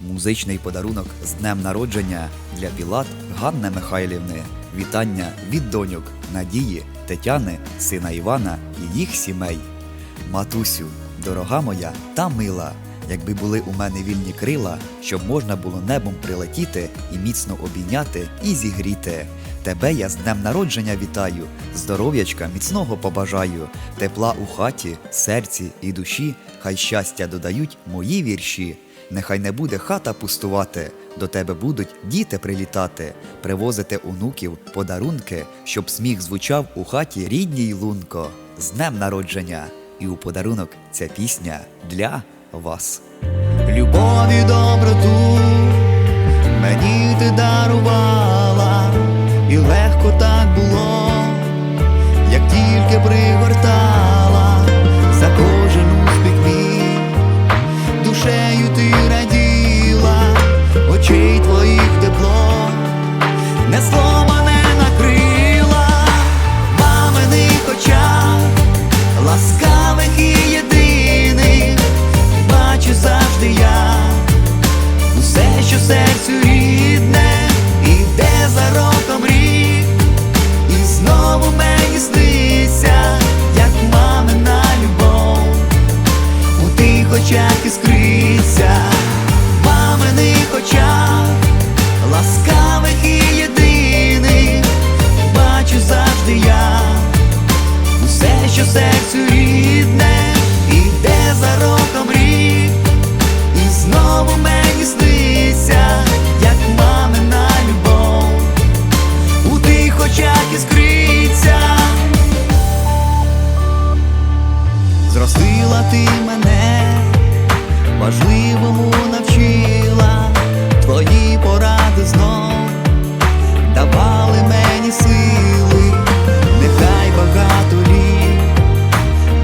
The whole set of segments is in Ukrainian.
Музичний подарунок з днем народження для Білат Ганни Михайлівни. Вітання від доньок Надії, Тетяни, сина Івана і їх сімей. Матусю, дорога моя та мила, якби були у мене вільні крила, щоб можна було небом прилетіти і міцно обійняти і зігріти. Тебе я з днем народження вітаю, здоров'ячка міцного побажаю, тепла у хаті, серці і душі, хай щастя додають мої вірші. Нехай не буде хата пустувати, до тебе будуть діти прилітати, привозити онуків подарунки, щоб сміх звучав у хаті рідній лунко. З днем народження! І у подарунок ця пісня для вас. Любові доброту твоїх Просила ти мене, важливому навчила твої поради знов давали мені сили, нехай багато літ,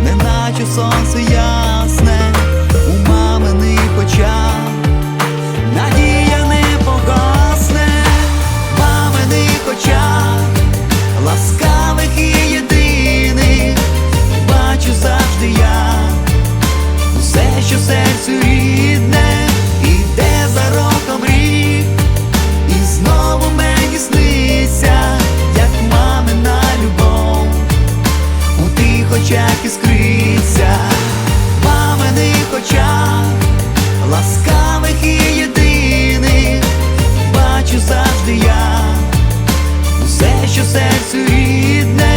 неначе сонце ясне. серцю рідне.